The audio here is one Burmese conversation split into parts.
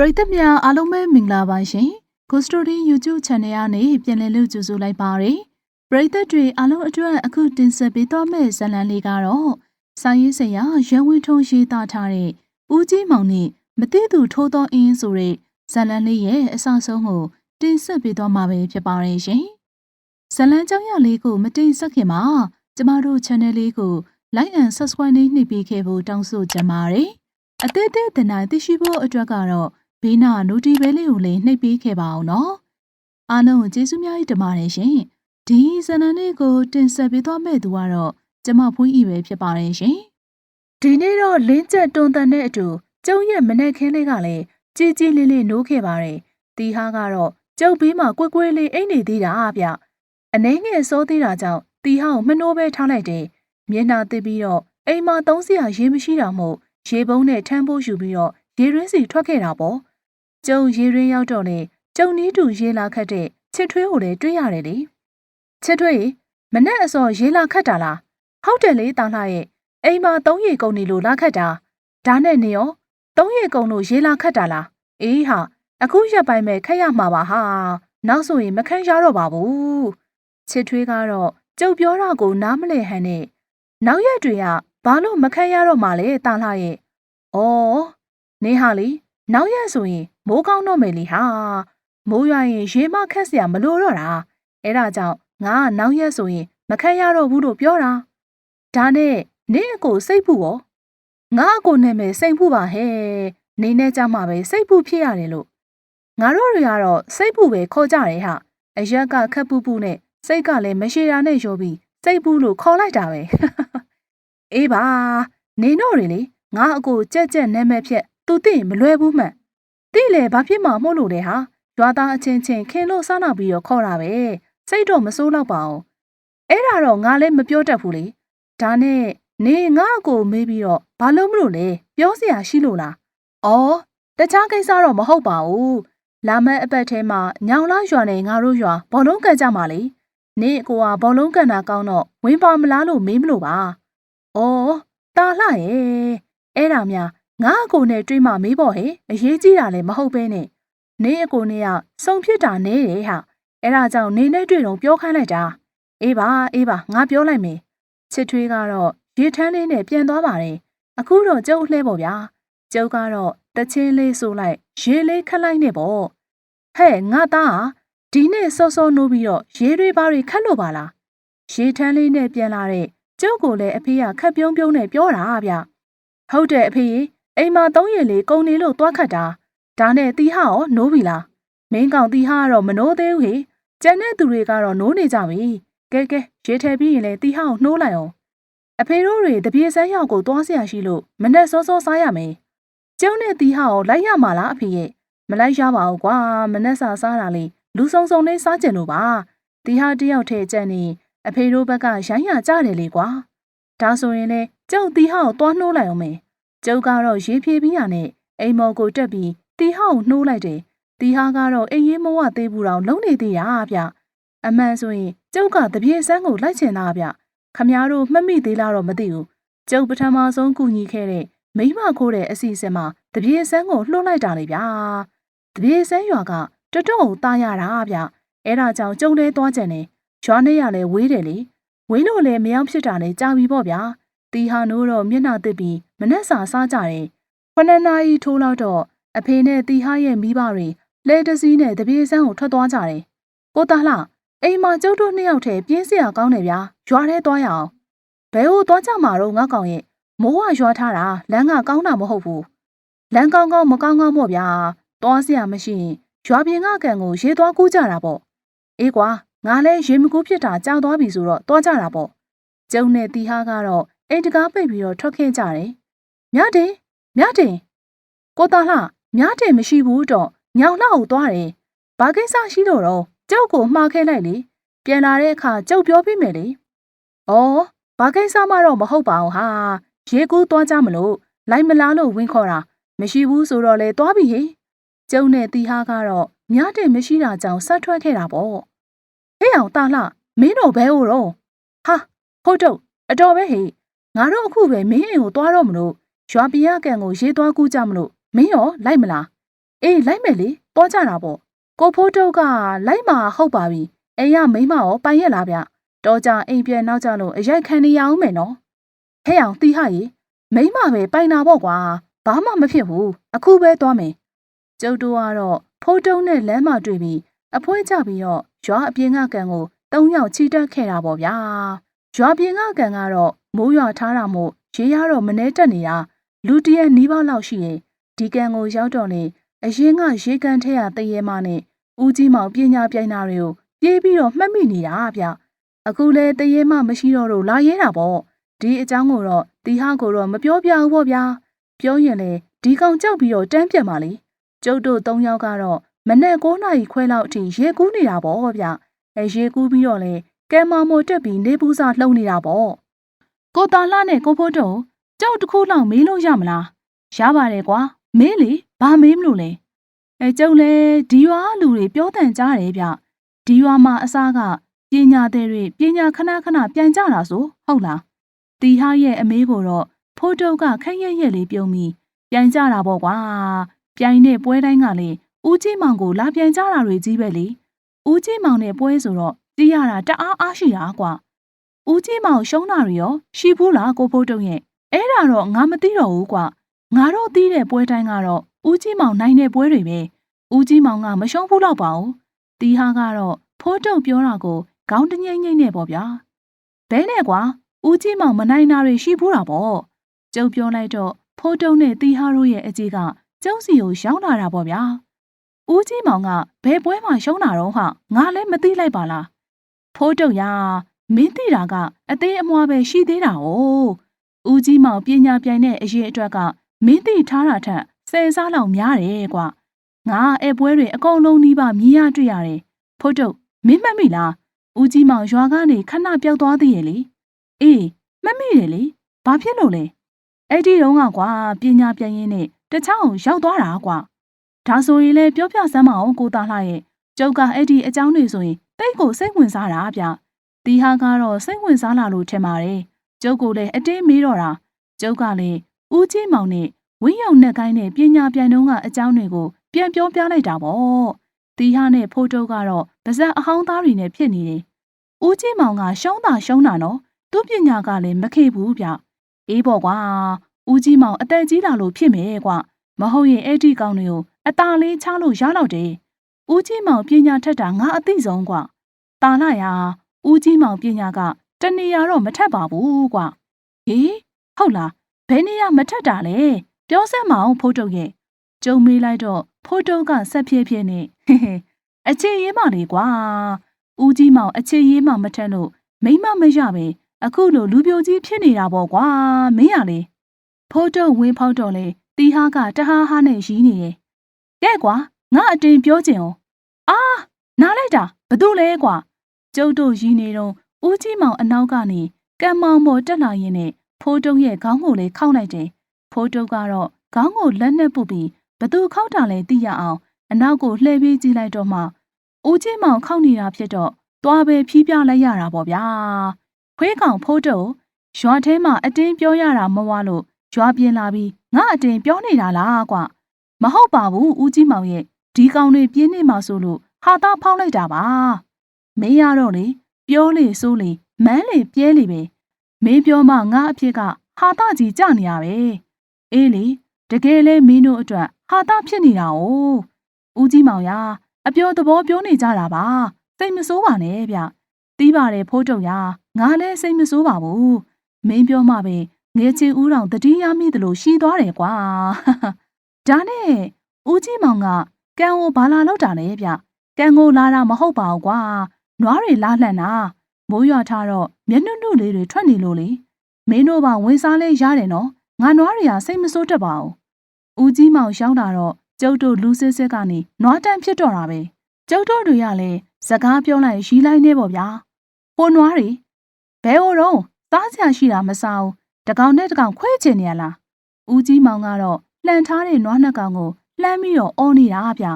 ပရိသတ်များအားလုံးပဲမင်္ဂလာပါရှင်။ Ghost Story YouTube Channel ကနေပြန်လည်လို့ကြိုဆိုလိုက်ပါရယ်။ပရိသတ်တွေအားလုံးအတွက်အခုတင်ဆက်ပေးသွားမယ့်ဇာတ်လမ်းလေးကတော့စာရေးဆရာရန်ဝင်းထုံးရေးသားထားတဲ့ဦးကြီးမောင်နဲ့မသိသူထိုးသောအင်းဆိုတဲ့ဇာတ်လမ်းလေးရဲ့အစဆုံးကိုတင်ဆက်ပေးသွားမှာပဲဖြစ်ပါရယ်ရှင်။ဇာတ်လမ်းကြောင်းရလေးကိုမတင်ဆက်ခင်မှာကျမတို့ channel လေးကို like and subscribe နှိပ်ပေးခဲ့ဖို့တောင်းဆိုချင်ပါတယ်။အသေးသေးတင်တိုင်းသိရှိဖို့အတွက်ကတော့ ဘေးနာနိုတီဘဲလေးကိုလည်းနှိပ်ပေးခဲ့ပါအောင်နော်။အားလုံးကျေးဇူးများကြီးတင်ပါတယ်ရှင်။ဒီဇာတ်လမ်းလေးကိုတင်ဆက်ပေးသွားမယ့်သူကတော့ကျမဖွင့်ဤပဲဖြစ်ပါတယ်ရှင်။ဒီနေ့တော့လင်းကျက်တွန်တန်တဲ့အတူကျုံရဲ့မနဲ့ခင်းလေးကလည်းကြည်ကြည်လေးလေးနိုးခဲ့ပါတယ်။တီဟာကတော့ကျုပ်ဘေးမှာကွက်ကွဲလေးအိတ်နေသေးတာအဗျ။အနှဲငယ်စိုးသေးတာကြောင့်တီဟာကိုမနှိုးပဲထားလိုက်တယ်။မျက်နှာတစ်ပြီးတော့အိမ်မှာသုံးစရာရေမရှိတာမို့ရေပုံးနဲ့ထမ်းဖို့ယူပြီးတော့ရေရင်းစီထွက်ခဲ့တာပေါ့။ ကျုံရေရင်းရောက်တော့လေကျုံနီးတူရေလာခတ်တဲ့ချစ်ထွေးကိုလည်းတွေ့ရတယ်လေ။ချစ်ထွေးမနဲ့အစောရေလာခတ်တာလား။ဟုတ်တယ်လေတာလှရဲ့အိမ်မှာသုံးရေကုန်နေလို့လာခတ်တာ။ဒါနဲ့နေရောသုံးရေကုန်လို့ရေလာခတ်တာလား။အေးဟာအခုရက်ပိုင်းမဲ့ခက်ရမှာပါဟာ။နောက်ဆိုရင်မခန့်ရတော့ပါဘူး။ချစ်ထွေးကတော့ကျုပ်ပြောတာကိုနားမလည်ဟန်နဲ့နောက်ရက်တွေကဘာလို့မခန့်ရတော့မှလဲတာလှရဲ့။အော်နေဟာလေနောက်ရက်ဆိုရင် မိုးကောင်းတော့မယ်လေဟာမိုးရွာရင်ရေမခက်စရာမလိုတော့တာအဲ့ဒါကြောင့်ငါကနောက်ရက်ဆိုရင်မခက်ရတော့ဘူးလို့ပြောတာဒါနဲ့နင့်အကိုစိတ်ဖူးရောငါအကိုနာမည်စိတ်ဖူးပါဟဲ့နေနဲ့ကြမှာပဲစိတ်ဖူးဖြစ်ရတယ်လို့ငါတို့တွေကတော့စိတ်ဖူးပဲခေါ်ကြတယ်ဟာအရက်ကခက်ပူပူနဲ့စိတ်ကလည်းမရှိတာနဲ့ရောပြီးစိတ်ဖူးလို့ခေါ်လိုက်တာပဲအေးပါနေတော့တွေလေငါအကိုကြက်ကြက်နာမည်ဖြက်သူသိရင်မလွဲဘူးမှန် သိလေဘာဖြစ်မှမို့လို့လဲဟာရွာသားအချင်းချင်းခင်လို့စားနာပြီးတော့ခေါ်တာပဲစိတ်တော့မစိုးတော့ပါအောင်အဲ့ဒါတော့ငါလည်းမပြောတတ်ဘူးလေဒါနဲ့နေငါ့ကိုမေးပြီးတော့ဘာလို့မလို့လဲပြောစရာရှိလို့လားအော်တခြားကိစ္စတော့မဟုတ်ပါဘူးလာမယ့်အပတ်ထဲမှာညောင်လာရွာနဲ့ငါတို့ရွာဘောလုံးကန်ကြမှာလေနေအကိုကဘောလုံးကန်တာကောင်းတော့ဝင်ပါမလားလို့မေးမလို့ပါအော်တာလှရဲ့အဲ့ဒါများ ငါအကိုနဲ့တွေ့မှမေးဖို့ဟဲ့အရေးကြီးတာလည်းမဟုတ်ပဲနဲ့နေအကိုနဲ့ကစုံဖြစ်တာနေတယ်ဟာအဲ့ဒါကြောင့်နေနဲ့တွေ့တော့ပြောခိုင်းလိုက်တာအေးပါအေးပါငါပြောလိုက်မယ်ချစ်ထွေးကတော့ရေထမ်းလေးနဲ့ပြန်သွားပါတယ်အခုတော့ကျုပ်လှဲပေါ့ဗျာကျုပ်ကတော့တချင်းလေးဆိုလိုက်ရေလေးခတ်လိုက်နေပေါ့ဟဲ့ငါသားဒီနေ့စောစောနိုးပြီးတော့ရေတွေပါတွေခတ်လို့ပါလားရေထမ်းလေးနဲ့ပြန်လာတဲ့ကျုပ်ကိုလည်းအဖေကခက်ပြုံးပြုံးနဲ့ပြောတာဗျဟုတ်တယ်အဖေ အိမ်မှာသုံးရည်လေးကုန်နေလို့သွားခတ်တာဒါနဲ့တီဟာရောနိုးပြီလားမင်းကောင်တီဟာကတော့မနိုးသေးဘူးဟေကျန်တဲ့သူတွေကတော့နိုးနေကြပြီကဲကဲရေထဲပြီးရင်လည်းတီဟာကိုနှိုးလိုက်အောင်အဖေတို့တွေတပြေဆန်းရောက်ကိုသွားဆရာရှိလို့မနဲ့စောစောစားရမယ်ကျုံနဲ့တီဟာကိုလိုက်ရမှာလားအဖေရဲ့မလိုက်ရပါဘူးကွာမနဲ့စာစားတာလေလူဆောင်ဆောင်လေးစားကြင်လို့ပါတီဟာတယောက်ထဲကြံနေအဖေတို့ဘက်ကရိုင်းရကြတယ်လေကွာဒါဆိုရင်လေကျုံတီဟာကိုသွားနှိုးလိုက်အောင်မယ် ကျုပ်ကတော့ရေဖြေပြီးရနဲ့အိမ်မော်ကိုတက်ပြီးတီဟာကိုနှိုးလိုက်တယ်။တီဟာကတော့အိမ်ရေးမဝသေးဘူးတော့လုံးနေသေးတာဗျ။အမှန်ဆိုရင်ကျုပ်ကတပြေစန်းကိုလိုက်ချင်တာဗျ။ခမားတို့မှတ်မိသေးလားတော့မသိဘူး။ကျုပ်ပထမဆုံးကူညီခဲ့တဲ့မိမခိုးတဲ့အစီအစဉ်မှာတပြေစန်းကိုလှုပ်လိုက်တာလေဗျာ။တပြေစန်းရွာကတတော့ကိုတားရတာဗျ။အဲဒါကြောင့်ကျုံလဲသွားကြတယ်။ရွာနဲ့ရလဲဝေးတယ်လေ။ဝေးလို့လည်းမရောက်ဖြစ်တာနဲ့ကြာပြီပေါ့ဗျာ။ တီဟာနိုးတော့မျက်နှာတစ်ပြီးမနှက်စာစားကြတယ်။ခုနှစ်နာရီထိုးလောက်တော့အဖေနဲ့တီဟာရဲ့မိဘတွေလဲတစည်းနဲ့တပြေးစန်းကိုထွက်သွားကြတယ်။ကိုသားလှအိမ်မှာကျုပ်တို့နှစ်ယောက်ထဲပြင်းစရာကောင်းတယ်ဗျာ။ရွာထဲသွားရအောင်။ဘယ်ဟိုသွားကြမှာတော့ငါကောင်ရဲ့မိုးဝရွာထားတာလမ်းကကောင်းတာမဟုတ်ဘူး။လမ်းကောင်းကောင်းမကောင်းကောင်းမို့ဗျာ။သွားစရာမရှိရင်ရွာပြင်ကကန်ကိုရေသွားကူးကြတာပေါ့။အေးကွာငါလည်းရေမကူးဖြစ်တာကြောက်သွားပြီဆိုတော့သွားကြတာပေါ့။ကျုံနဲ့တီဟာကတော့ အိမ်တကားပိတ်ပြီးတော့ထွက်ခဲ့ကြတယ်။မြတင်မြတင်ကိုသားလှမြတင်မရှိဘူးတော့ညောင်လှကိုသွားတယ်။ဘာကိစ္စရှိလို့တော့ကျုပ်ကိုမှားခဲ့လိုက်လေ။ပြန်လာတဲ့အခါကျုပ်ပြောပြမယ်လေ။အော်ဘာကိစ္စမှတော့မဟုတ်ပါဘူးဟာ။ရေကူးသွားကြမလို့လိုက်မလားလို့ဝင်ခေါ်တာမရှိဘူးဆိုတော့လေသွားပြီဟေ့။ကျုံနဲ့တီဟာကတော့မြတင်မရှိတာကြောင့်ဆက်ထွက်ခဲ့တာပေါ့။ဟေ့အောင်သားလှမင်းတို့ဘဲဟိုတော့ဟာဟုတ်တော့အတော်ပဲဟေ့ ငါတို့အခုပဲမင်းအိမ်ကိုသွားတော့မလို့ရွာပြရကန်ကိုရေးသွားကူးကြမလို့မင်းရောလိုက်မလားအေးလိုက်မယ်လေတွားကြတာပေါ့ကိုဖိုးတုတ်ကလိုက်မှာဟုတ်ပါပြီအိမ်ရမိန်းမရောပိုင်ရက်လားဗျတော့ကြအိမ်ပြန်နောက်ကြလို့အရိုက်ခံနေရအောင်မယ်နော်ဟဲ့အောင်တီဟရေမိန်းမပဲပိုင်တာပေါ့ကွာဘာမှမဖြစ်ဘူးအခုပဲတွားမယ်ကျုပ်တို့ကတော့ဖိုးတုတ်နဲ့လမ်းမှာတွေ့ပြီးအဖွဲကြပြီးတော့ရွာအပြင်ကကန်ကိုသုံးယောက်ချီတက်ခဲ့တာပေါ့ဗျာရွာပြင်ကကန်ကတော့ မိုးရွာထားတာမို့ရေရတော့မနှဲတက်နေတာလူတရက်နီးပါးလောက်ရှိရင်ဒီကန်ကိုရောက်တော့နေအရင်ကရေကန်ထဲရတရေမနဲ့ဦးကြီးမောင်ပညာပြိုင်တာတွေကိုပြေးပြီးတော့မှတ်မိနေတာဗျအခုလဲတရေမမရှိတော့လို့လာရဲတာပေါ့ဒီအကြောင်းကိုတော့တီဟာကိုတော့မပြောပြဘူးပေါ့ဗျာပြောရင်လေဒီကောင်ကြောက်ပြီးတော့တန်းပြန်ပါလေကျုပ်တို့၃ယောက်ကတော့မနေ့9နာရီခွဲလောက်အထိရေကူးနေတာပေါ့ဗျအဲရေကူးပြီးတော့လေကဲမောင်မောတက်ပြီးနေပူစာလှုပ်နေတာပေါ့ ကိုတာလှနဲ့ကိုဖိုးတုံကြောက်တစ်ခုလောက်မေးလို့ရမလားရပါတယ်ကွာမေးလေဘာမေးမလို့လဲအဲကျုပ်လဲဒီရွာလူတွေပြောတန်ကြတယ်ဗျဒီရွာမှာအစားကပညာသည်တွေပညာခဏခဏပြန်ကြတာဆိုဟုတ်လားတီဟာရဲ့အမေးကိုတော့ဖိုးတုံကခက်ရက်ရက်လေးပြုံးပြီးပြန်ကြတာပေါ့ကွာပြိုင်တဲ့ပွဲတိုင်းကလေဦးကြီးမောင်ကိုလာပြန်ကြတာတွေကြီးပဲလေဦးကြီးမောင်နဲ့ပွဲဆိုတော့တီးရတာတအားအားရှိတာကွာ ဦးကြီးမောင်ရှုံးတာတွေရောရှိဘူးလားကိုဖိုးတုံရဲ့အဲ့ဒါတော့ငါမသိတော့ဘူးကွာငါတို့သိတဲ့ပွဲတိုင်းကတော့ဦးကြီးမောင်နိုင်တဲ့ပွဲတွေပဲဦးကြီးမောင်ကမရှုံးဘူးတော့ပါဘူးတီဟာကတော့ဖိုးတုံပြောတာကိုခေါင်းတငိမ့်ငိမ့်နဲ့ပေါ့ဗျာဘဲနဲ့ကွာဦးကြီးမောင်မနိုင်တာတွေရှိဘူးတာပေါ့ကျုပ်ပြောလိုက်တော့ဖိုးတုံနဲ့တီဟာတို့ရဲ့အကြီးကကျုံးစီကိုရောက်လာတာပေါ့ဗျာဦးကြီးမောင်ကဘယ်ပွဲမှာရှုံးတာတော့ဟာငါလည်းမသိလိုက်ပါလားဖိုးတုံရ မင်းသိတာကအသေးအမွားပဲရှိသေးတာ哦ဦးကြီးမောင်ပညာပြိုင်တဲ့အရေးအတွက်ကမင်းသိထားတာထက်ဆယ်စားလောက်များတယ်ကွာငါအဲပွဲတွေအကုန်လုံးနှီးပါမြည်ရတွေ့ရတယ်ဖိုးတုံမင်းမှတ်မိလားဦးကြီးမောင်ရွာကနေခဏပျောက်သွားသေးရဲ့လေအေးမှတ်မိတယ်လေဘာဖြစ်လို့လဲအဲ့ဒီတော့ကကွာပညာပြိုင်ရင်းနဲ့တခြားအောင်ရောက်သွားတာကွာဒါဆိုရင်လည်းပြောပြစမ်းမအောင်ကိုသားလှရဲ့ကျုပ်ကအဲ့ဒီအကြောင်းတွေဆိုရင်တိတ်ကိုစိတ်ဝင်စားတာဗျ တီဟာကတော့စိတ်ဝင်စားလာလို့ထင်ပါတယ်ကျုပ်ကလည်းအတင်းမေးတော့တာကျုပ်ကလည်းဦးကြီးမောင်နဲ့ဝင်းရုံနဲ့ကိုင်းနဲ့ပညာပြိုင်တုံးကအကြောင်းတွေကိုပြန်ပြောပြလိုက်တာပေါ့တီဟာနဲ့ဖိုးတုတ်ကတော့ပါဇက်အဟောင်းသားတွေနဲ့ဖြစ်နေတယ်ဦးကြီးမောင်ကရှုံးတာရှုံးတာနော်သူ့ပညာကလည်းမခေဘူးဗျအေးပေါ့ကွာဦးကြီးမောင်အသက်ကြီးလာလို့ဖြစ်မယ်ကွမဟုတ်ရင်အဲ့ဒီကောင်တွေကိုအตาလေးချလို့ရတော့တယ်ဦးကြီးမောင်ပညာထက်တာငါအသိဆုံးကွတာလာရ ဦးကြီးမောင်ပညာကတနေရတော့မထက်ပါဘူးကွဟေးဟုတ်လားဘယ်နေရမထက်တာလဲပြောစမ်းမအောင်ဖိုးတုတ်ရဲ့ကျုံမေးလိုက်တော့ဖိုးတုတ်ကဆက်ဖြည့်ဖြည့်နဲ့ဟဲဟဲအခြေရေးမလေးကွာဦးကြီးမောင်အခြေရေးမမထက်လို့မိမမရပဲအခုလိုလူပြိုကြီးဖြစ်နေတာပေါ့ကွာမင်းရလေဖိုးတုတ်ဝင်းဖောက်တော့လေတီဟာကတဟားဟားနဲ့ရီးနေတယ်ကဲကွာငါအတင်ပြောချင်အောင်အာနားလိုက်တာဘသူလဲကွာ ကျုပ်တို့ရီးနေတော့ဦးကြီးမောင်အနောက်ကနေကံမောင်ပေါ်တက်လာရင်နဲ့ဖိုးတုံးရဲ့ခေါင်းကိုလေခောက်လိုက်တယ်ဖိုးတုံးကတော့ခေါင်းကိုလက်နဲ့ပုတ်ပြီးဘသူခောက်တာလဲသိရအောင်အနောက်ကိုလှည့်ပေးကြည့်လိုက်တော့မှဦးကြီးမောင်ခောက်နေတာဖြစ်တော့သွားပဲဖြီးပြလိုက်ရတာပေါ့ဗျာခွေးကောင်ဖိုးတုံးရွာထဲမှာအတင်းပြောရတာမဝလို့ရွာပြင်လာပြီးငါအတင်းပြောနေတာလားကွမဟုတ်ပါဘူးဦးကြီးမောင်ရဲ့ဒီကောင်တွေပြင်းနေမှာဆိုလို့ဟာသားဖောက်လိုက်တာပါ မင်းရတော့လေပြောလေဆိုလေမန်းလေပြဲလေပဲမင်းပြောမှငါအဖြစ်ကဟာသားကြီးကြနေရပဲအေးလေတကယ်လဲမင်းတို့အတွက်ဟာသားဖြစ်နေတာ哦ဦးကြီးမောင်ရအပြောသဘောပြောနေကြတာပါစိတ်မဆိုးပါနဲ့ဗျတီးပါတယ်ဖိုးတုံရငါလည်းစိတ်မဆိုးပါဘူးမင်းပြောမှပဲငယ်ချင်းဦးတော်တတိယမိသလိုရှိသွားတယ်ကွာဒါနဲ့ဦးကြီးမောင်ကကံကိုဘာလာလောက်တာလဲဗျကံကိုလာတာမဟုတ်ပါဘူးကွာ နွားတွေလာလှန်တာမိုးရွာထားတော့မျက်နှုတ်နှုတ်လေးတွေထွက်နေလို့လေမင်းတို့ပါဝင်စားလဲရတယ်နော်ငါနွားတွေကစိတ်မဆိုးတတ်ပါဘူးဦးကြီးမောင်ရှောင်းတာတော့ကျုပ်တို့လူစစ်စစ်ကနေနွားတန်းဖြစ်တော့တာပဲကျုပ်တို့တွေကလည်းစကားပြောလိုက်ရီးလိုက်နေပေါ့ဗျာဟိုနွားတွေဘဲဟိုတော့သားစရာရှိတာမစားဘူးတကောင်နဲ့တကောင်ခွဲချင်နေရလားဦးကြီးမောင်ကတော့လှန်ထားတဲ့နွားနှစ်ကောင်ကိုလှမ်းပြီးတော့အော်နေတာဗျ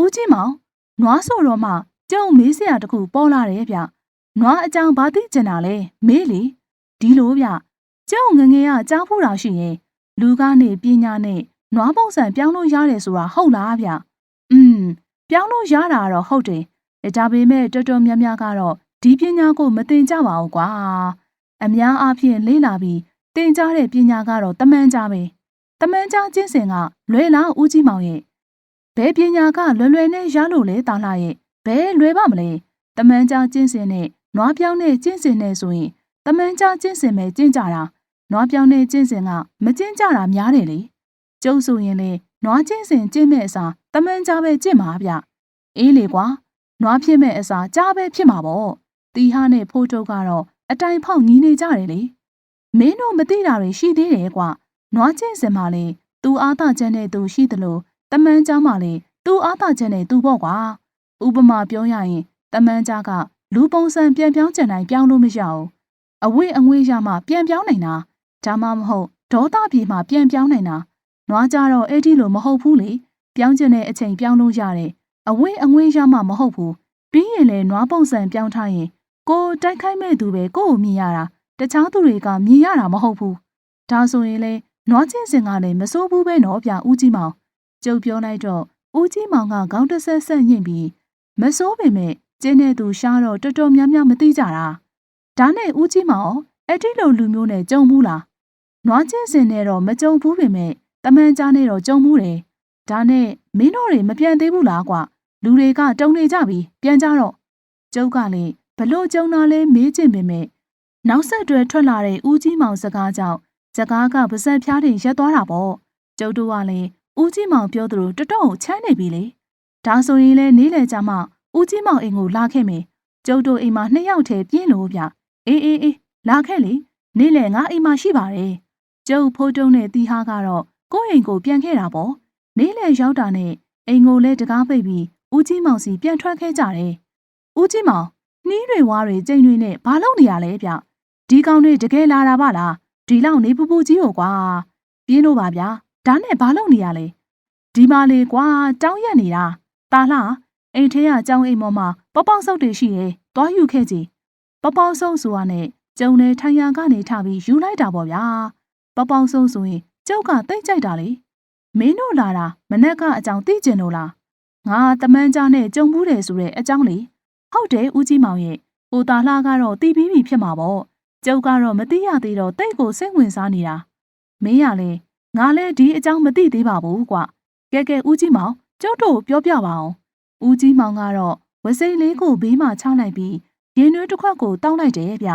ဦးကြီးမောင်နွားဆိုတော့မှ ကျုံမေးစရာတခုပေါ်လာတယ်ဗျနွားအကြောင်းဘာသိကျင်တာလဲမေးလေဒီလိုဗျကျုံငငယ်ကကြားဖူးတာရှိရင်လူကနေပညာနဲ့နွားပုံစံပြောင်းလို့ရတယ်ဆိုတာဟုတ်လားဗျ။อืมပြောင်းလို့ရတာတော့ဟုတ်တယ်။ဒါပေမဲ့တော်တော်များများကတော့ဒီပညာကိုမသင်ကြပါဘူးကွာ။အများအားဖြင့်လေ့လာပြီးသင်ကြားတဲ့ပညာကတော့တမန်ကြားပဲ။တမန်ကြားကျင့်စဉ်ကလွယ်လားဦးကြီးမောင်ရဲ့ဘယ်ပညာကလွယ်လွယ်နဲ့ရလို့လဲတာလာရဲ့ ဘယ်လွယ်ပါမလဲ။တမန်ကြားကျင့်စဉ်နဲ့နွားပြောင်းတဲ့ကျင့်စဉ်နဲ့ဆိုရင်တမန်ကြားကျင့်စဉ်ပဲကျင့်ကြတာနွားပြောင်းတဲ့ကျင့်စဉ်ကမကျင့်ကြတာများတယ်လေကျုပ်ဆိုရင်လေနွားကျင့်စဉ်ကျင့်မဲ့အစားတမန်ကြားပဲကျင့်မှာဗျအေးလေကွာနွားဖြစ်မဲ့အစားကြားပဲဖြစ်မှာပေါ့တီဟာနဲ့ဖိုးတုတ်ကတော့အတိုင်ဖောက်ညီးနေကြတယ်လေမင်းတို့မသိတာတွေရှိသေးတယ်ကွာနွားကျင့်စဉ်မှာလေသူအားသာချက်နဲ့သူရှိသလိုတမန်ကြားမှာလေသူအားသာချက်နဲ့သူပေါ့ကွာ ဥပမာပြောရရင်တမန်ကြားကလူပုံစံပြန်ပြောင်းကျင်တိုင်းပြောင်းလို့မရဘူးအဝိအငွေ့ရမှပြန်ပြောင်းနိုင်တာဒါမှမဟုတ်ဒေါသပြေမှပြန်ပြောင်းနိုင်တာနွားကြတော့အဲ့ဒီလိုမဟုတ်ဘူးလေပြောင်းကျင်တဲ့အချိန်ပြောင်းလို့ရတယ်အဝိအငွေ့ရမှမဟုတ်ဘူးပြီးရင်လေနွားပုံစံပြောင်းထားရင်ကိုတိုက်ခိုက်မဲ့သူပဲကို့ကိုမြင်ရတာတခြားသူတွေကမြင်ရတာမဟုတ်ဘူးဒါဆိုရင်လေနွားချင်းစင်ကလည်းမစိုးဘူးပဲနော်ဗျဦးကြီးမောင်ကျုပ်ပြောလိုက်တော့ဦးကြီးမောင်ကခေါင်းတဆက်ဆက်ညှင့်ပြီး မစိုးပေမဲ့ကျင်းတဲ့သူရှားတော့တော်တော်များများမသိကြတာဒါနဲ့ဦးကြီးမောင်အဲ့ဒီလိုလူမျိုးနဲ့ကြုံဘူးလားနွားချင်းစင်နဲ့တော့မကြုံဘူးပေမဲ့တမန်ကြားနဲ့တော့ကြုံဘူးတယ်ဒါနဲ့မင်းတို့တွေမပြန်သေးဘူးလားကွာလူတွေကတုံနေကြပြီပြန်ကြတော့ကျုပ်ကလည်းဘလို့ကြုံတာလဲမေးချင်ပေမဲ့နောက်ဆက်တွဲထွက်လာတဲ့ဦးကြီးမောင်စကားကြောင့်စကားကပါဇက်ဖျားတင်ရက်သွားတာပေါ့ကျုပ်တို့ကလည်းဦးကြီးမောင်ပြောသလိုတတော်ချမ်းနေပြီလေ ဒါဆိုရင်လည်းနေလေကြမှာဦးကြီးမောင်အိမ်ကိုလာခဲ့မယ်ကျုပ်တို့အိမ်မှာနှစ်ယောက်တည်းပြင်းလို့ဗျအေးအေးအေးလာခဲ့လေနေလေငါအိမ်မှာရှိပါတယ်ကျုပ်ဖိုးတုံးနဲ့တီဟာကတော့ကိုယ့်အိမ်ကိုပြန်ခဲ့တာပေါ့နေလေရောက်တာနဲ့အိမ်ကိုလည်းတကားပိတ်ပြီးဦးကြီးမောင်စီပြန်ထွက်ခဲ့ကြတယ်ဦးကြီးမောင်နှီးတွေဝါးတွေကြိမ်တွေနဲ့ဘာလုပ်နေရလဲဗျဒီကောင်တွေတကယ်လာတာပါလားဒီလောက်နေပူပူကြီးကိုကွာပြင်းလို့ပါဗျာဒါနဲ့ဘာလုပ်နေရလဲဒီမာလေကွာတောင်းရက်နေတာ တာလာအိမ်ထဲကအကြောင်းအိမ်ပေါ်မှာပေါပေါဆုပ်တွေရှိတယ်။သွားယူခဲ့ကြည်။ပေါပေါဆုပ်ဆိုတာနဲ့ကျုံနဲ့ထိုင်ရကနေထပြီးယူလိုက်တာပေါ့ဗျာ။ပေါပေါဆုပ်ဆိုရင်ကျုပ်ကတိတ်ကြိုက်တာလေ။မင်းတို့လာတာမနဲ့ကအကြောင်းသိကျင်လို့လား။ငါတမန်ကြားနဲ့ကြုံဘူးတယ်ဆိုတဲ့အကြောင်းလေ။ဟုတ်တယ်ဦးကြီးမောင်ရဲ့။ဟိုတာလာကတော့တီးပြီးပြီဖြစ်မှာပေါ့။ကျုပ်ကတော့မသိရသေးတော့တိတ်ကိုစိတ်ဝင်စားနေတာ။မင်းရလေငါလည်းဒီအကြောင်းမသိသေးပါဘူးကွ။ကဲကဲဦးကြီးမောင် ကျုပ်တို့ပြောပြပါအောင်ဦးကြီးမောင်ကတော့ဝစိန်လေးကိုဘေးမှာချလိုက်ပြီးရင်နွေးတစ်ခွက်ကိုတောင်းလိုက်တယ်ဗျ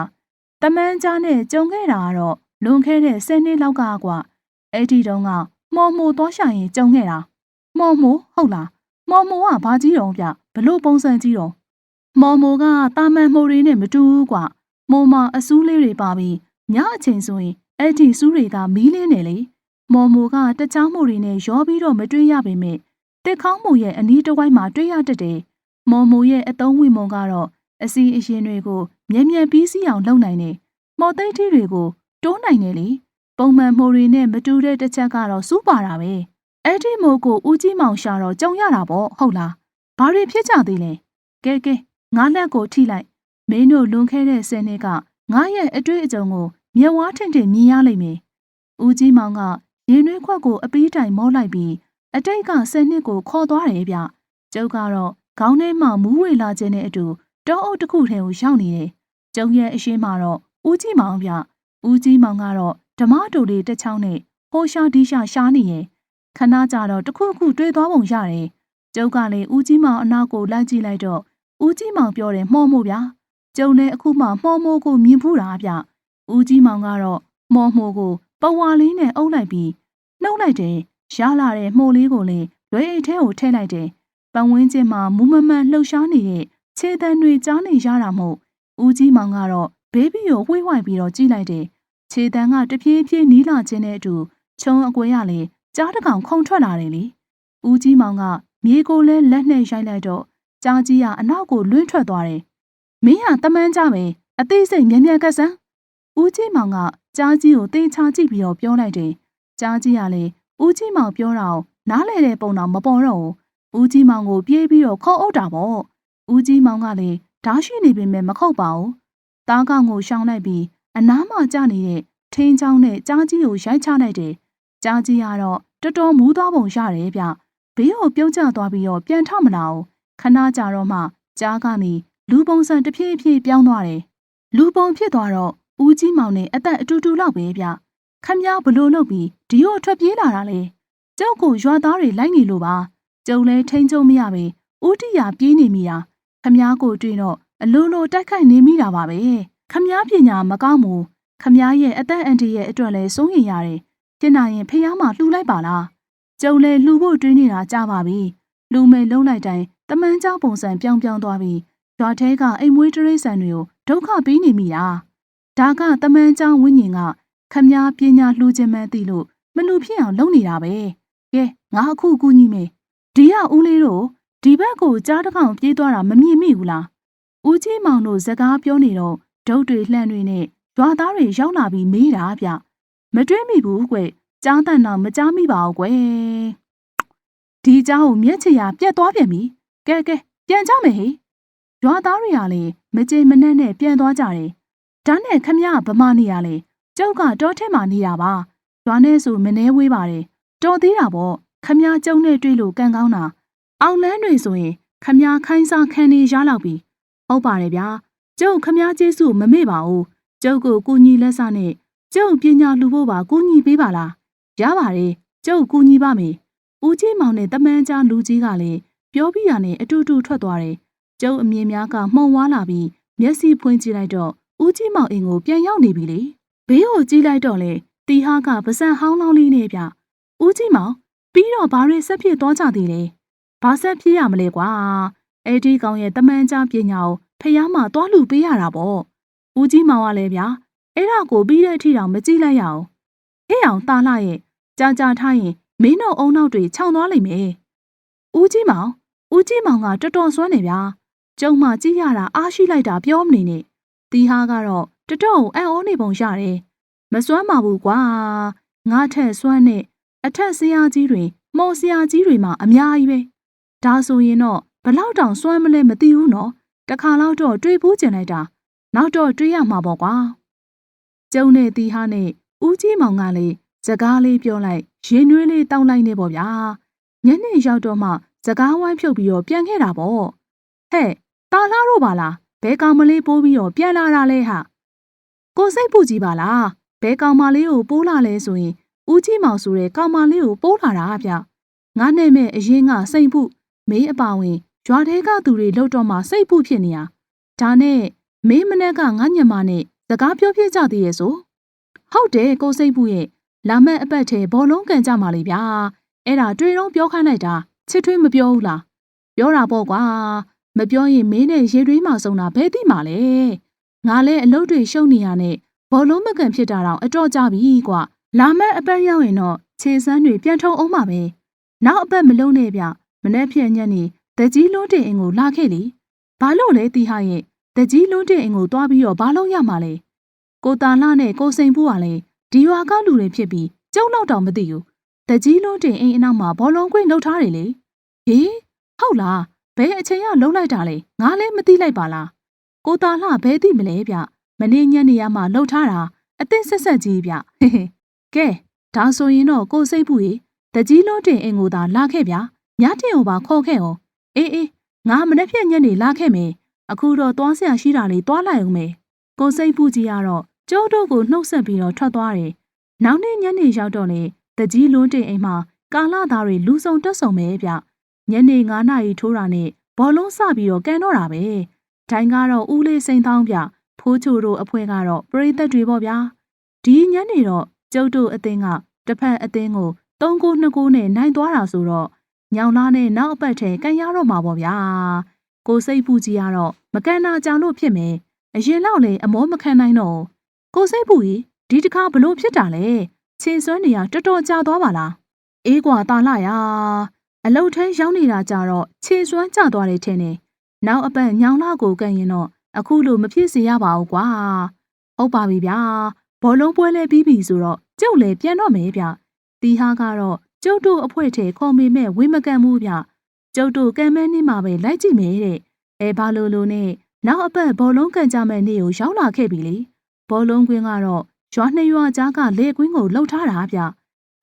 တမန်ကြားနဲ့ကြုံခဲ့တာကတော့လွန်ခဲ့တဲ့10နှစ်လောက်ကကွအဲ့ဒီတုန်းကမော်မိုသွားရှာရင်ကြုံခဲ့တာမော်မိုဟုတ်လားမော်မိုကဘာကြီးတုံးဗျဘလို့ပုံစံကြီးတုံးမော်မိုကတာမန်မိုတွေနဲ့မတူဘူးကွမိုးမအစူးလေးတွေပါပြီးညအချိန်ဆိုရင်အဲ့ဒီစူးတွေကမီးလင်းနေလေမော်မိုကတခြားမိုတွေနဲ့ရောပြီးတော့မတွေ့ရပေမဲ့ တစ်ခေါင်းမုံရဲ့အနီးတစ်ဝိုက်မှာတွေ့ရတတ်တယ်။မော်မူရဲ့အသုံးဝင်မုံကတော့အစီအရင်တွေကိုမြဲမြံပြီးစီးအောင်လုပ်နိုင်တယ်။မော်သိမ့်ထီတွေကိုတိုးနိုင်တယ်လေ။ပုံမှန်မိုးတွေနဲ့မတူတဲ့တစ်ချက်ကတော့စူးပါတာပဲ။အဲ့ဒီမိုးကိုဦးကြီးမောင်ရှာတော့ကြုံရတာပေါ့ဟုတ်လား။ဘာတွေဖြစ်ကြသေးလဲ။ကဲကဲငါလက်ကိုထိလိုက်။မင်းတို့လွန်ခဲ့တဲ့ဆယ်နှစ်ကငါရဲ့အတွေ့အကြုံကိုမျက်ဝါးထင်ထင်မြင်ရလိမ့်မယ်။ဦးကြီးမောင်ကရင်နှွေးခွက်ကိုအပီးတိုင်မောလိုက်ပြီး အတိတ်ကဆယ်နှစ်ကိုခေါ်သွားတယ်ဗျ။ကျုပ်ကတော့ခေါင်းထဲမှာမူးဝေလာခြင်းနဲ့အတူတောအုပ်တစ်ခုထဲကိုရောက်နေတယ်။ကျုံရဲ့အရှိမတော့ဦးကြီးမောင်ဗျ။ဦးကြီးမောင်ကတော့ဓမ္မတူလေးတစ်ချောင်းနဲ့ဟိုရှာဒီရှာရှားနေရဲ့ခဏကြာတော့တခုခုတွေးသွားပုံရတယ်။ကျုပ်ကလည်းဦးကြီးမောင်အနာကိုလိုက်ကြည့်လိုက်တော့ဦးကြီးမောင်ပြောတယ်မှောမို့ဗျာကျုံနဲ့အခုမှမှောမိုးကိုမြင်ဖူးတာဗျဦးကြီးမောင်ကတော့မှောမိုးကိုပဝါလေးနဲ့အုပ်လိုက်ပြီးနှုတ်လိုက်တယ် ရလာတဲ့မှုံလေးကိုလည်းလွယ်အိတ်ထဲကိုထည့်လိုက်တယ်ပတ်ဝန်းကျင်မှာမူးမမှန်လှုပ်ရှားနေတဲ့ခြေတံတွေကြားနေရတာမို့ဦးကြီးမောင်ကတော့ဘေးဘီကိုဝှိဝိုက်ပြီးတော့ကြည့်လိုက်တယ်ခြေတံကတပြေးပြေးနီးလာခြင်းနဲ့အတူချုံအကွယ်ရလေကြားတကောင်ခုန်ထွက်လာတယ်လေဦးကြီးမောင်ကမြေကိုလဲလက်နဲ့ရိုက်လိုက်တော့ကြားကြီးကအနောက်ကိုလွင့်ထွက်သွားတယ်မင်းဟာတမန်းကြမယ်အသေးစိတ်မြန်မြန်ကဆန်းဦးကြီးမောင်ကကြားကြီးကိုတေးချကြည့်ပြီးတော့ပြောလိုက်တယ်ကြားကြီးကလည်း ဦးကြီးမောင်ပြောတာကိုနားလဲတဲ့ပုံတော့မပေါ်တော့ဘူးဦးကြီးမောင်ကိုပြေးပြီးတော့ခေါ်အုပ်တာပေါ့ဦးကြီးမောင်ကလည်းဓာရှိနေပေမဲ့မခုတ်ပါဘူးတားကောင်ကိုရှောင်းလိုက်ပြီးအနားမှာကျနေတဲ့ထင်းချောင်းနဲ့ကြားကြီးကိုရိုက်ချလိုက်တယ်ကြားကြီးကတော့တော်တော်မူးသွားပုံရတယ်ဗျဘေးကိုပြုံးကျသွားပြီးတော့ပြန်ထမလာဘူးခဏကြာတော့မှကြားကနေလူပုံစံတစ်ဖြည်းဖြည်းပြောင်းသွားတယ်လူပုံဖြစ်သွားတော့ဦးကြီးမောင်နဲ့အသက်အတူတူလောက်ပဲဗျ ခမည်းဘလို့လုပ်ပြီးဒီကိုထွက်ပြေးလာတာလေကျုပ်ကိုရွာသားတွေလိုက်နေလို့ပါကျုံလဲထိန်ချုံမရပဲဦးတီယာပြေးနေမိတာခမည်းကိုတွေ့တော့အလိုလိုတိုက်ခိုက်နေမိတာပါပဲခမည်းပညာမကောင်းဘူးခမည်းရဲ့အသက်အန္တရာယ်အတွက်လဲစိုးရင်ရတယ်ဖြစ်နိုင်ရင်ဖះမှာလှူလိုက်ပါလားကျုံလဲလှူဖို့တွေးနေတာကြပါပြီလူမဲလုံးလိုက်တိုင်းတမန်းเจ้าပုံစံပြောင်းပြောင်းသွားပြီးရွာထဲကအိမ်မွေးတရိษံတွေကိုဒုက္ခပေးနေမိတာဒါကတမန်းเจ้าဝိညာဉ်က ခမည်းပညာလှူခြင်းမှန်းသိလို့မလူဖြစ်အောင်လုပ်နေတာပဲကဲငါအခုကူညီမယ်ဒီကဦးလေးတို့ဒီဘက်ကိုကြားတစ်ကောင်ပြေးသွားတာမမြင်မိဘူးလားဦးကြီးမောင်တို့စကားပြောနေတော့ဒုတ်တွေလှန့်တွေနဲ့ရွာသားတွေရောက်လာပြီးမေးတာဗျမတွေးမိဘူးကွကြားတန်တော့မကြားမိပါဘူးကွဒီเจ้าကိုမျက်ချရာပြက်သွားပြန်ပြီကဲကဲပြန်ကြမယ်ဟေ့ရွာသားတွေကလည်းမကြေမနက်နဲ့ပြန်သွားကြတယ်ဒါနဲ့ခမရဗမာနေရလေ ကျုပ်ကတောထဲမှာနေတာပါရွာနဲ့ဆိုမနှဲဝေးပါတယ်တော်သေးတာပေါ့ခမရကျုံနဲ့တွေ့လို့ကန်ကောင်းတာအောင်လန်းတွေဆိုရင်ခမရခိုင်းစားခံနေရလောက်ပြီဟုတ်ပါတယ်ဗျာကျုပ်ခမရကျေးဇူးမမေ့ပါဘူးကျုပ်ကိုကူညီလက်စနဲ့ကျုပ်ပညာလှူဖို့ပါကူညီပေးပါလားရပါတယ်ကျုပ်ကူညီပါမယ်ဦးကြီးမောင်နဲ့တမန်ကြားလူကြီးကလည်းပြောပြရနဲ့အတူတူထွက်သွားတယ်ကျုပ်အမြင်များကမှုံဝါလာပြီးမျက်စိဖွင့်ကြည့်လိုက်တော့ဦးကြီးမောင်အိမ်ကိုပြန်ရောက်နေပြီလေ ဘေးကိုကြည့်လိုက်တော့လေတီဟာကပါဇက်ဟောင်းလောင်းလေးနဲ့ဗျဦးကြီးမောင်ပြီးတော့ဘာတွေဆက်ဖြစ်သွားကြသေးလဲဘာဆက်ဖြစ်ရမလဲကွာအဲ့ဒီကောင်ရဲ့တမန်ကြားပညာကိုဖះမှာတွားလူပေးရတာပေါ့ဦးကြီးမောင်ကလည်းဗျာအဲ့ဒါကိုပြီးတဲ့အထိတောင်မကြည့်လိုက်ရအောင်ဟဲ့အောင်တာလာရဲ့ကြာကြာထားရင်မင်းတို့အုံနောက်တွေခြောင်သွားလိမ့်မယ်ဦးကြီးမောင်ဦးကြီးမောင်ကတော်တော်စွမ်းနေဗျာကျုံမှကြည့်ရတာအားရှိလိုက်တာပြောမနေနဲ့တီဟာကတော့ တတော်အံ့ဩနေပုံရတယ်မစွမ်းပါဘူးကွာငါထက်စွမ်းနဲ့အထက်ဆရာကြီးတွေမော်ဆရာကြီးတွေမှအများကြီးပဲဒါဆိုရင်တော့ဘလောက်တောင်စွမ်းမလဲမသိဘူးနော်တခါတော့တော့တွေးဖို့ကျင်လိုက်တာနောက်တော့တွေးရမှာပေါ့ကွာကျုံနဲ့တီဟာနဲ့ဦးကြီးမောင်ကလည်းစကားလေးပြောလိုက်ရင်နွေးလေးတောင်းလိုက်နေပေါ့ဗျာညနေရောက်တော့မှစကားဝိုင်းဖြုတ်ပြီးတော့ပြန်ခဲ့တာပေါ့ဟဲ့တာလာတော့ပါလားဘဲကောင်မလေးပိုးပြီးတော့ပြန်လာတာလဲဟာ ကိုစိတ်ပူကြည့်ပါလားဘဲကောင်မလေးကိုပိုးလာလဲဆိုရင်ဦးကြီးမောင်ဆိုတဲ့ကောင်မလေးကိုပိုးလာတာဗျငါနဲ့မဲ့အရင်ကစိတ်ပူမေးအပါဝင်ရွာထဲကသူတွေလှုပ်တော့မှစိတ်ပူဖြစ်နေတာဒါနဲ့မင်းမနဲ့ကငါညမနဲ့စကားပြောပြကြသေးရဲ့ဆိုဟုတ်တယ်ကိုစိတ်ပူရဲ့လာမဲ့အပတ်ထဲဘောလုံးကန်ကြမှာလေဗျာအဲ့ဒါတွေ့တော့ပြောခိုင်းလိုက်တာချစ်ထွေးမပြောဘူးလားပြောတာပေါ့ကွာမပြောရင်မင်းနဲ့ရေတွေးမှဆုံးတာဘယ်သိမှလဲ ငါလဲအလုပ်တွေရှုပ်နေရနဲ့ဘောလုံးမကန်ဖြစ်တာတော့အတော့ကြပြီကွာလာမဲ့အပတ်ရောက်ရင်တော့ခြေစမ်းတွေပြန်ထုံအောင်ပါပဲနောက်အပတ်မလုံးနဲ့ဗျမနေ့ဖြန်ညနေတကြီးလုံးတင်အင်ကိုလာခဲ့လေဘာလို့လဲတီဟာရဲ့တကြီးလုံးတင်အင်ကိုတွားပြီးတော့ဘာလို့ရမှာလဲကိုတာလာနဲ့ကိုစိန်ဖူးကလည်းဒီရွာကလူတွေဖြစ်ပြီးကျုံတော့တောင်မသိဘူးတကြီးလုံးတင်အိမ်အနောက်မှာဘောလုံးကွင်းလှုပ်ထားတယ်လေဟေးဟုတ်လားဘယ်အချိန်ကလုံးလိုက်တာလဲငါလည်းမသိလိုက်ပါလား ကိုတာလှဘဲသိမလဲဗျမနေ့ညနေရမှလှုပ်ထားတာအသစ်ဆက်ဆက်ကြီးဗျဟေဟေကဲဒါဆိုရင်တော့ကိုစိတ်ဘူးရေတကြီးလုံးတင်အိမ်ကိုသာလာခဲ့ဗျညတင်ကိုပါခေါ်ခဲ့အောင်အေးအေးငါမနေ့ဖြန်ညနေလာခဲ့မယ်အခုတော့သွားဆရာရှိတာလေးသွားလိုက်အောင်မယ်ကိုစိတ်ဘူးကြီးကတော့ကျိုးတို့ကိုနှုတ်ဆက်ပြီးတော့ထွက်သွားတယ်နောက်နေ့ညနေရောက်တော့လေတကြီးလွန်းတင်အိမ်မှာကာလာသားတွေလူစုံတက်ဆုံပဲဗျညနေ9နာရီထိုးတာနဲ့ဘောလုံးစပြီးတော့ကန်တော့တာပဲ ဒိုင်းကတော့ဦးလေးစိန်တောင်းဗျဖိုးချိုတို့အဖွဲကတော့ပရိသတ်တွေပေါ့ဗျာဒီညနေတော့ကျုပ်တို့အသင်းကတစ်ဖက်အသင်းကို၃ကို2ကိုနဲ့နိုင်သွားတာဆိုတော့ညောင်လားနဲ့နောက်အပတ်ထဲကန်ရတော့မှာပေါ့ဗျာကိုစိတ်ပူကြီးကတော့မကန်နာကြလို့ဖြစ်မယ်အရင်လောက်လေအမောမခံနိုင်တော့ကိုစိတ်ပူကြီးဒီတခါဘလို့ဖြစ်တာလဲခြေစွမ်းနေရတော်တော်ကြာသွားပါလားအေးကွာတာလာရအလုတ်ထဲရောက်နေတာကြတော့ခြေစွမ်းကျသွားတယ်ထင်တယ် နောက်အပတ်ညောင်လာကိုကန်ရင်တော့အခုလိုမဖြစ်စေရပါဘူးကွာဟုတ်ပါပြီဗျာဘောလုံးပွဲလဲပြီးပြီဆိုတော့ကျုပ်လည်းပြန်တော့မယ်ဗျတီဟာကတော့ကျုပ်တို့အဖွဲထဲခေါ်မေမဲ့ဝင်းမကန်မှုဗျကျုပ်တို့ကံမဲနေမှာပဲလိုက်ကြည့်မယ်တဲ့အဲဘာလို့လို့နဲ့နောက်အပတ်ဘောလုံးကန်ကြမဲ့နေ့ကိုရောက်လာခဲ့ပြီလေဘောလုံးကွင်းကတော့ရွာနှစ်ရွာကြားကလေကွင်းကိုလှုပ်ထားတာဗျ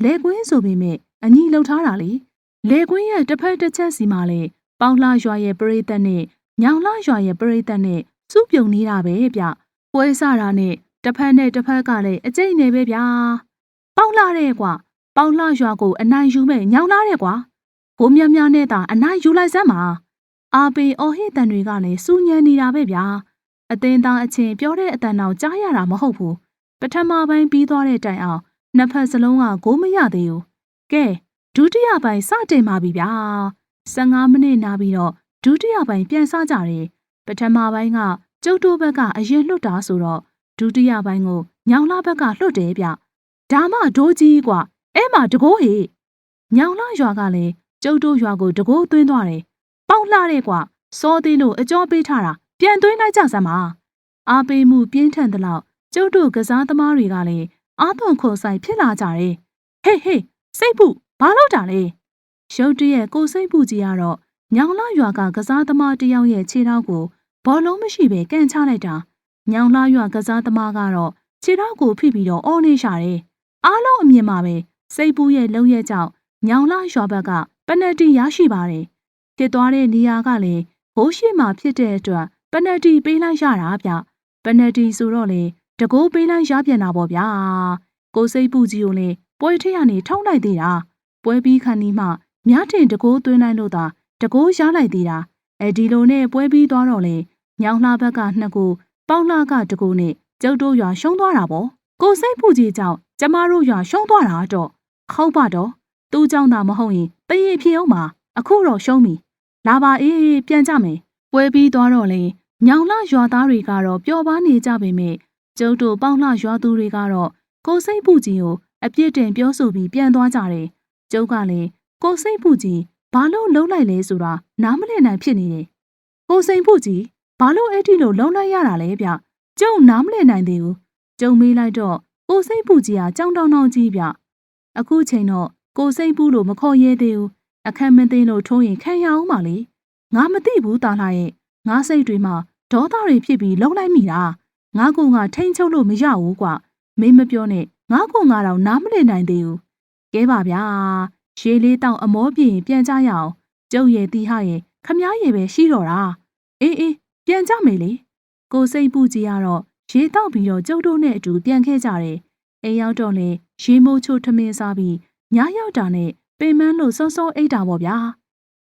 လေကွင်းဆိုပေမဲ့အညီလှုပ်ထားတာလေလေကွင်းရဲ့တစ်ဖက်တစ်ချက်စီမှာလေ ပေါင်လှရွာရဲ့ပရိသတ်နဲ့ညောင်လှရွာရဲ့ပရိသတ်နဲ့စုပြုံနေတာပဲဗျပွဲစားတာနဲ့တစ်ဖက်နဲ့တစ်ဖက်ကလည်းအကျိတ်နေပဲဗျာပေါင်လှတဲ့ကွာပေါင်လှရွာကိုအနိုင်ယူမဲ့ညောင်လှတဲ့ကွာဘိုးမြတ်မြတ်နဲ့သာအနိုင်ယူလိုက်စမ်းပါအာပေအော်ဟစ်တန်တွေကလည်းစူညံနေတာပဲဗျာအသင်းသားအချင်းပြောတဲ့အတန်တော့ကြားရတာမဟုတ်ဘူးပထမပိုင်းပြီးသွားတဲ့တိုင်အောင်နှစ်ဖက်စလုံးကဂိုးမရသေးဘူးကဲဒုတိယပိုင်းစတင်ပါပြီဗျာ 15မိနစ်နာပြီးတော့ဒုတိယပိုင်းပြန်စကြတယ်ပထမပိုင်းကကျုပ်တို့ဘက်ကအရင်လွတ်တာဆိုတော့ဒုတိယပိုင်းကိုညောင်လာဘက်ကလွတ်တယ်ဗျဒါမှဒိုးကြီးกว่าအဲ့မှာတကိုးဟေညောင်လာရွာကလည်းကျုပ်တို့ရွာကိုတကိုးသွင်းသွားတယ်ပေါက်လှတဲ့ကွာစောသေးလို့အကြောပေးထားတာပြန်သွင်းလိုက်ကြစမ်းပါအားပေးမှုပြင်းထန်သလောက်ကျုပ်တို့ကစားသမားတွေကလည်းအားသွန်ခွန်ဆိုင်ဖြစ်လာကြတယ်ဟေးဟေးစိတ်ဖို့ဘာလို့တာလဲ ရုတ်တရက်ကိုစိတ်ဖို့ကြီးကတော့ညောင်လာရွာကကစားသမားတယောက်ရဲ့ခြေထောက်ကိုဘောလုံးမရှိဘဲကန်ချလိုက်တာညောင်လာရွာကစားသမားကတော့ခြေထောက်ကိုဖိပြီးတော့အော်နေရှာတယ်အားလုံးအမြင်မှာပဲစိတ်ပူးရဲ့လုံရဲ့ကြောင့်ညောင်လာရွာဘက်ကပနတီရရှိပါတယ်ဖြစ်သွားတဲ့နေရာကလည်းဘိုးရှိမှဖြစ်တဲ့အတွက်ပနတီပေးလိုက်ရတာဗျပနတီဆိုတော့လေတကိုးပေးလိုက်ရပြန်တာပေါ့ဗျာကိုစိတ်ပူကြီးကိုလည်းပွဲထက်ကနေထောင်းလိုက်သေးတာပွဲပြီးခါနီးမှ မြားတင်တကိုးသွင်းလိုက်လို့သာတကိုးရလိုက်သေးတာအဲဒီလိုနဲ့ပွဲပြီးသွားတော့လေညောင်လှဘက်ကနှစ်ကိုပေါက်လှကတကိုးနဲ့ကျုပ်တို့ရွာရှုံးသွားတာပေါ့ကိုစိတ်ပူကြီးကြောင့်ကျမတို့ရွာရှုံးသွားတာတော့ခေါက်ပါတော့သူ့ကြောင့်သာမဟုတ်ရင်တရေဖြစ်အောင်ပါအခုတော့ရှုံးပြီလာပါအေးပြန်ကြမယ်ပွဲပြီးသွားတော့လေညောင်လှရွာသားတွေကတော့ပျော်ပါနေကြပေမဲ့ကျုပ်တို့ပေါက်လှရွာသူတွေကတော့ကိုစိတ်ပူကြီးကိုအပြစ်တင်ပြောဆိုပြီးပြန်သွားကြတယ်ကျုပ်ကလည်း ကိုစိတ်ပူကြီးဘာလို့လုံးလိုက်လဲဆိုတာနားမလည်နိုင်ဖြစ်နေတယ်ကိုစိတ်ပူကြီးဘာလို့အဲ့ဒီလိုလုံးလိုက်ရတာလဲဗျကျုံနားမလည်နိုင်သေးဘူးကျုံမေးလိုက်တော့ကိုစိတ်ပူကြီးကကြောင်တောင်တောင်ကြီးဗျအခုချိန်တော့ကိုစိတ်ပူလို့မခေါ်ရဲသေးဘူးအခက်မသိလို့ထိုးရင်ခံရအောင်ပါလေငါမသိဘူးတာလှရဲ့ငါစိတ်တွေမှာဒေါသတွေဖြစ်ပြီးလုံးလိုက်မိတာငါကူငါထိန်ချုပ်လို့မရဘူးကွမင်းမပြောနဲ့ငါကူငါတော့နားမလည်နိုင်သေးဘူးကဲပါဗျာ ရေလေးတောင်အမောပြေရင်ပြန်ကြရအောင်ကျုပ်ရဲ့တီဟရဲ့ခမားရဲ့ပဲရှိတော့တာအေးအေးပြန်ကြမယ်လေကိုစိတ်ပူကြီးကတော့ရေတောက်ပြီးတော့ကျုပ်တို့နဲ့အတူပြန်ခဲ့ကြတယ်အိမ်ရောက်တော့လေရေမိုးချိုထမင်းစားပြီးညရောက်တာနဲ့ပင်မန်းလို့စောစောအိတ်တာပေါ့ဗျာ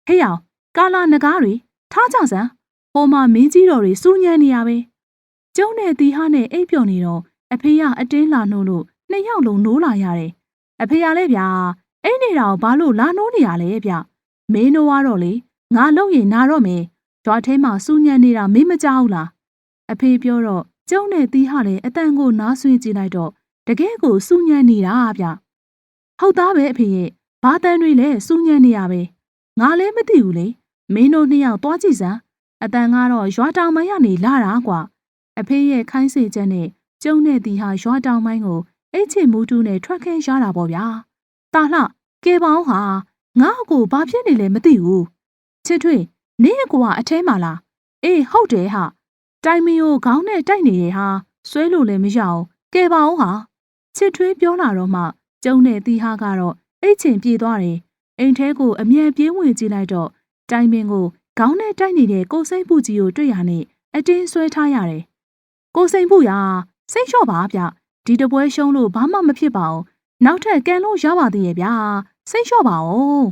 ဟေးအောင်ကာလာနဂါးတွေထားကြစမ်းဟိုမှာမင်းကြီးတော်တွေစူးညံနေရပဲကျုံနဲ့တီဟာနဲ့အိပ်ပျော်နေတော့အဖေကအတင်းလာနှုတ်လို့နှစ်ယောက်လုံးနိုးလာရတယ်အဖေကလည်းဗျာ အိတ်နေတာကိုဘာလို့လာနိုးနေရလဲဗျမင်းတို့ကတော့လေငါလုံရင်နာတော့မယ်ကြွားထဲမှာစူးညံနေတာမင်းမကြောက်လားအဖေပြောတော့ကျုံနဲ့တီးဟာလည်းအတန်ကိုနားဆွေးကြည့်လိုက်တော့တကယ်ကိုစူးညံနေတာဗျဟုတ်သားပဲအဖေရဲ့ဘာတန်တွေလဲစူးညံနေရပဲငါလည်းမသိဘူးလေမင်းတို့နှစ်ယောက်သွားကြည့်စမ်းအတန်ကတော့ရွာတောင်မိုင်းကနေလာတာကွာအဖေရဲ့ခိုင်းစေချက်နဲ့ကျုံနဲ့တီဟာရွာတောင်မိုင်းကိုအိတ်ချင်မူတူနဲ့ထွက်ခဲရတာပေါ့ဗျာတာလှ ကဲပေါင်းဟာငါ့အကိုဘာဖြစ်နေလဲမသိဘူးချစ်ထွေးနင်းအကိုကအထဲမှာလားအေးဟုတ်တယ်ဟာတိုင်မီကိုခေါင်းနဲ့တိုက်နေရဲ့ဟာဆွဲလို့လည်းမရအောင်ကဲပါအောင်ဟာချစ်ထွေးပြောလာတော့မှကျုံနဲ့တီဟာကတော့အိတ်ချင်ပြေးသွားတယ်အိမ်ထဲကိုအမြန်ပြေးဝင်ကြည့်လိုက်တော့တိုင်မင်ကိုခေါင်းနဲ့တိုက်နေတဲ့ကိုစိမ့်ပူကြီးကိုတွေ့ရနဲ့အတင်းဆွဲထားရတယ်ကိုစိမ့်ပူရာစိတ်လျှော့ပါဗျဒီတပွဲရှုံးလို့ဘာမှမဖြစ်ပါဘူးနောက်ထပ်ကန်လို့ရပါသေးရဲ့ဗျာ စိတ်လျှော့ပါဦး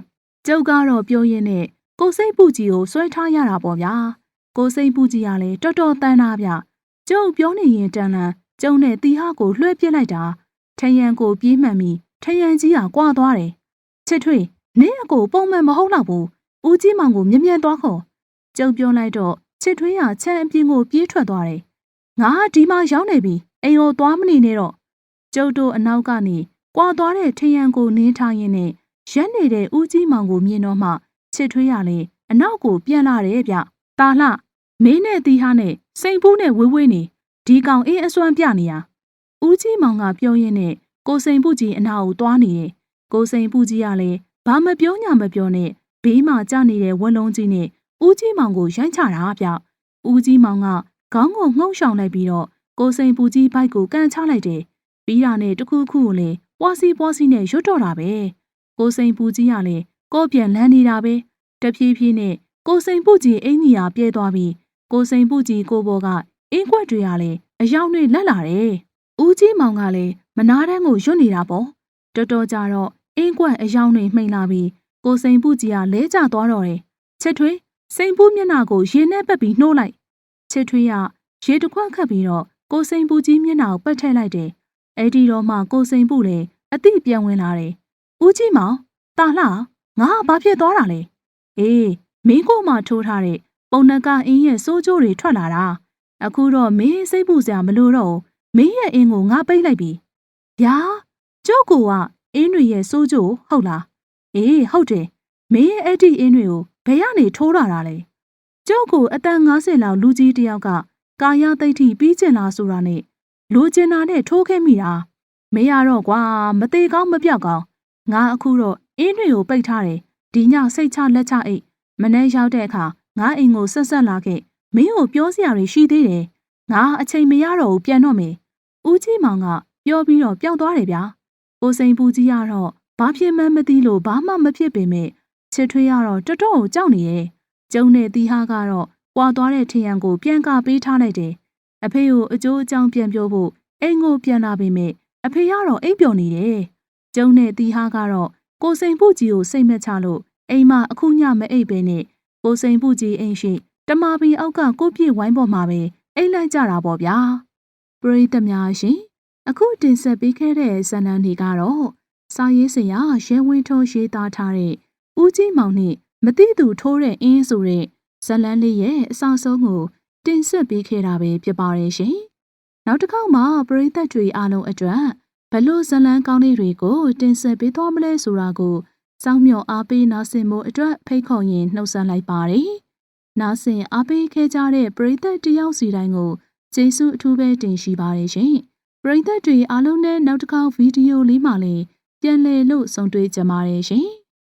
ကျုပ်ကတော့ပြောရင်းနဲ့ကိုစိတ်ပူကြီးကိုဆွဲထားရတာပေါ့ဗျာကိုစိတ်ပူကြီးကလည်းတော်တော်တန်းတာဗျကျုပ်ပြောနေရင်တန်လန်ကျုံနဲ့တီဟာကိုလွှဲပြစ်လိုက်တာထယံကိုပြေးမှန်ပြီးထယံကြီးကကွာသွားတယ်ချစ်ထွေနင်းအကိုပုံမှန်မဟုတ်တော့ဘူးဦးကြီးမောင်ကိုမြ мян သွားခေါ်ကျုပ်ပြောလိုက်တော့ချစ်ထွေးကချမ်းအပြင်းကိုပြေးထွက်သွားတယ်ငါဒီမှာရောက်နေပြီအိမ်ကိုသွားမနေနဲ့တော့ကျုပ်တို့အနောက်ကနေကွာသွားတဲ့ထယံကိုနင်းထားရင်းနဲ့ ရက်နေတဲ့ဦးကြီးမောင်ကိုမြင်တော့မှချစ်ထွေးရလေအနောက်ကိုပြန်လာတယ်ဗျ။ตาလှမင်းနဲ့တီဟာနဲ့စိန်ပူးနဲ့ဝေးဝေးနေဒီကောင်အင်းအစွမ်းပြနေရဦးကြီးမောင်ကပြောရင်းနဲ့ကိုစိန်ပူကြီးအနာကိုသွားနေတယ်ကိုစိန်ပူကြီးကလည်းဘာမပြောညာမပြောနဲ့ဘေးမှာကျနေတဲ့ဝက်လုံးကြီးနဲ့ဦးကြီးမောင်ကိုရိုင်းချတာဗျဦးကြီးမောင်ကခေါင်းကိုငှုံရှောင်လိုက်ပြီးတော့ကိုစိန်ပူကြီးဘိုက်ကိုကန်ချလိုက်တယ်ပြီးတာနဲ့တခုခုကိုလည်းပွားစီပွားစီနဲ့ရွတ်တော့တာပဲ ကိုစိန်ပူကြီးကလည်းကိုပြန်လန်းနေတာပဲတဖြည်းဖြည်းနဲ့ကိုစိန်ပူကြီးအင်းကြီးဟာပြဲသွားပြီးကိုစိန်ပူကြီးကိုဘောကအင်းခွက်တွေကလည်းအယောင်တွေလက်လာတယ်ဦးကြီးမောင်ကလည်းမနာတန်းကိုရွတ်နေတာပေါ့တော်တော်ကြတော့အင်းခွက်အယောင်တွေမှိန်လာပြီးကိုစိန်ပူကြီးကလဲကျသွားတော့တယ်ချစ်ထွေးစိန်ပူမျက်နှာကိုရေနဲ့ပက်ပြီးနှိုးလိုက်ချစ်ထွေးကရေတစ်ခွက်ခတ်ပြီးတော့ကိုစိန်ပူကြီးမျက်နှာကိုပက်ထည့်လိုက်တယ်အဲ့ဒီတော့မှကိုစိန်ပူလည်းအတိပြန်ဝင်လာတယ် ဦးကြီးမောင်တာလှငါဘာဖြစ်သွားတာလဲအေးမင်းကိုမှထိုးထားတဲ့ပုံနကအင်းရဲ့စိုးကြိုးတွေထွက်လာတာအခုတော့မင်းစိတ်ပူစရာမလိုတော့ဘူးမင်းရဲ့အင်းကိုငါပိတ်လိုက်ပြီယာကျုပ်ကအင်းတွေရဲ့စိုးကြိုးဟုတ်လားအေးဟုတ်တယ်မင်းရဲ့အဲ့ဒီအင်းတွေကိုဘယ်ကနေထိုးလာတာလဲကျုပ်ကိုအသက်50လောက်လူကြီးတယောက်ကကာယသိဋ္ဌိပြီးကျင်လာဆိုတာနဲ့လူကျင်တာနဲ့ထိုးခဲ့မိတာမရတော့ကွာမသေးကောင်းမပြောက်ကောင်း ငါအခုတော့အင်းတွေကိုပိတ်ထားတယ်ဒီညစိတ်ချလက်ချအိတ်မနေ့ရောက်တဲ့အခါငါအိမ်ကိုဆက်ဆက်လာခဲ့မင်းကိုပြောစရာတွေရှိသေးတယ်ငါအချိန်မရတော့ဘူးပြန်တော့မယ်ဦးကြီးမောင်ကပြောပြီးတော့ပျောက်သွားတယ်ဗျာကိုစိန်ပူကြီးကတော့ဘာဖြစ်မှန်းမသိလို့ဘာမှမဖြစ်ပေမဲ့ချစ်ထွေးကတော့တော်တော်ကိုကြောက်နေရဲ့ကျုံနဲ့တီဟာကတော့ကွာသွားတဲ့ထရံကိုပြန်ကပေးထားလိုက်တယ်အဖေကိုအကျိုးအကြောင်းပြန်ပြောဖို့အိမ်ကိုပြန်လာပေမဲ့အဖေကတော့အိပ်ပျော်နေတယ် ကျုံနဲ့တီဟာကတော့ကိုစိန်ပူကြီးကိုစိတ်မချလို့အိမ်မှာအခုညမအိပ်ပဲနဲ့ကိုစိန်ပူကြီးအိမ်ရှိတမာပီအောက်ကကိုပြည့်ဝိုင်းပေါ်မှာပဲအိမ်လိုက်ကြတာပေါ့ဗျာပရိသတ်များရှင်အခုတင်ဆက်ပေးခဲ့တဲ့ဇာတ်လမ်းတွေကတော့စာရေးဆရာရဲဝင်းထုံးရေးသားထားတဲ့ဦးကြီးမောင်နဲ့မတိသူထိုးတဲ့အင်းဆိုတဲ့ဇာတ်လမ်းလေးရဲ့အစအဆုံးကိုတင်ဆက်ပေးခဲ့တာပဲဖြစ်ပါတယ်ရှင်နောက်တစ်ခေါက်မှာပရိသတ်တွေအားလုံးအတွက်ဘ လို့ဇာတ်လမ်းကောင်းလေးတွေကိုတင်ဆက်ပေးသွားမလဲဆိုတာကိုစောင့်မျှော်အားပေးနားဆင်မှုအတွက်ဖိတ်ခေါ်ရင်နှုတ်ဆက်လိုက်ပါတယ်။နားဆင်အားပေးခဲ့ကြတဲ့ပရိသတ်တယောက်စီတိုင်းကိုကျေးဇူးအထူးပဲတင်ရှိပါတယ်ရှင်။ပရိသတ်တွေအားလုံးနဲ့နောက်တစ်ခေါက်ဗီဒီယိုလေးမှာလည်းပြန်လည်လို့ဆုံတွေ့ကြပါရရှင်။